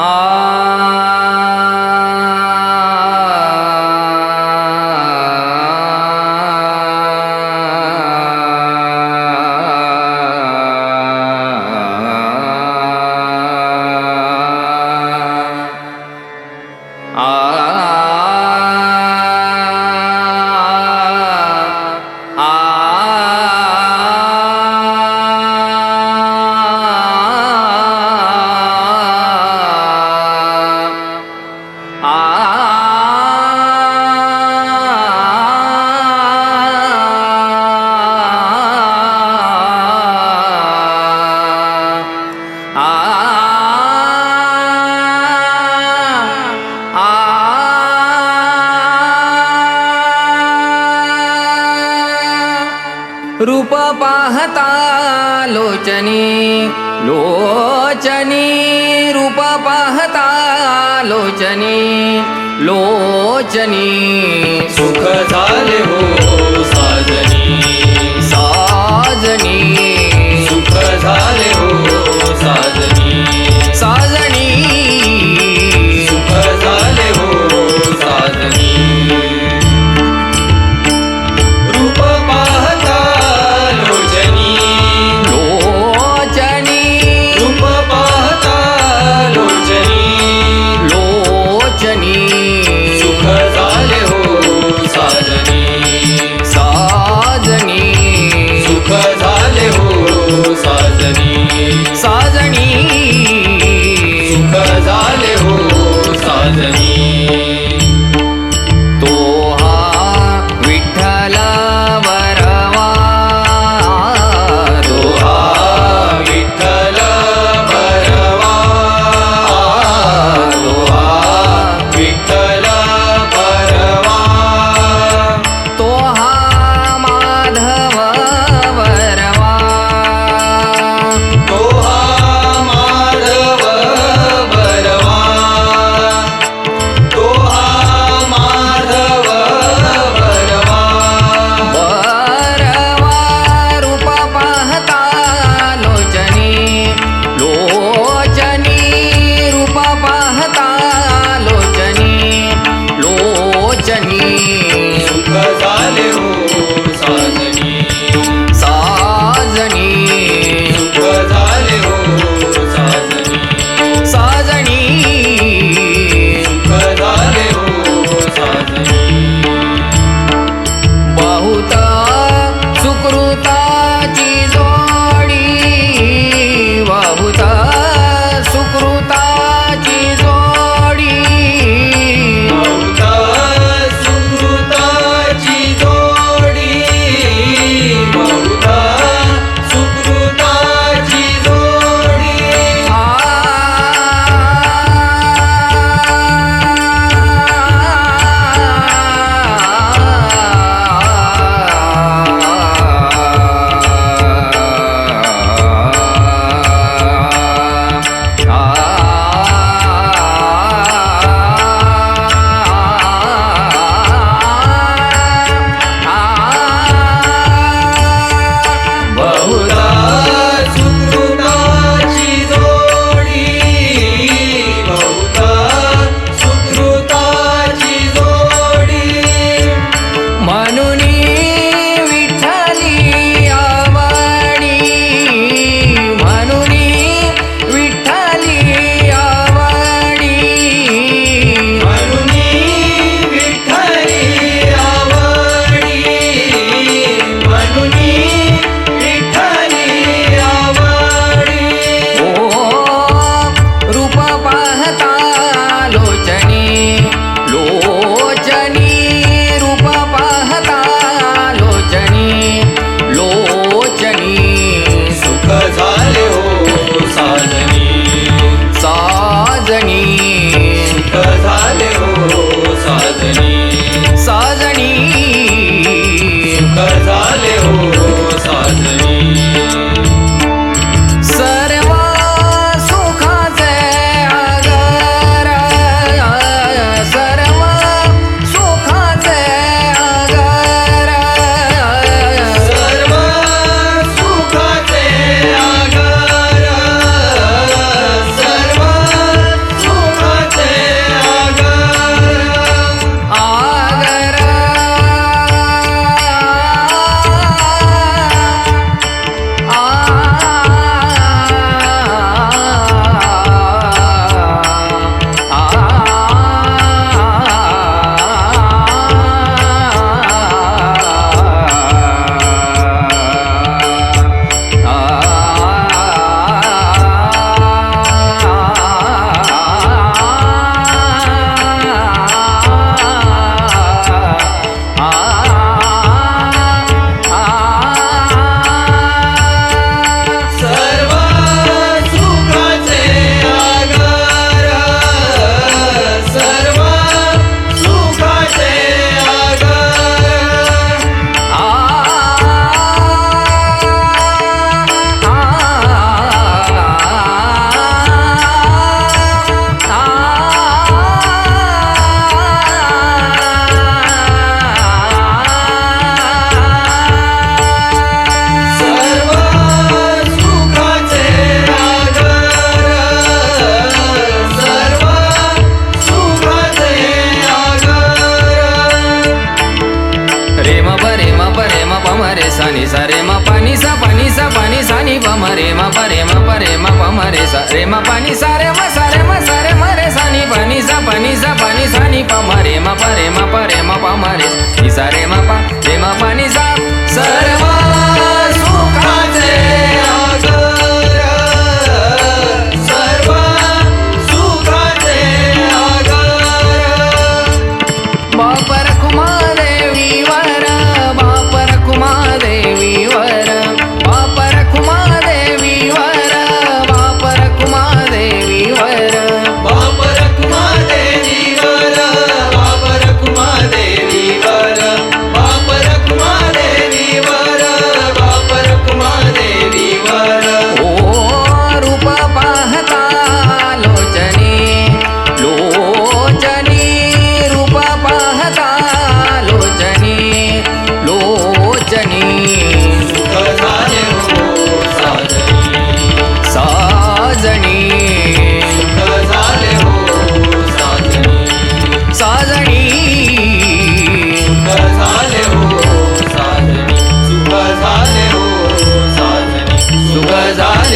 Ah. हता लोचनी लोचनीहता लोचनी लोचनी। सुख Sa पाणी सा पाणी सा पाणी सा नि प म रे म प रे म प रे म प म रे सा रे म पाणी सा रे म सा रे म सा रे म रे सा नि पाणी सा पाणी सा पाणी सा नि प म रे म प रे म प रे म प म रे नि सा रे म प रे म पाणी सा सर Zara.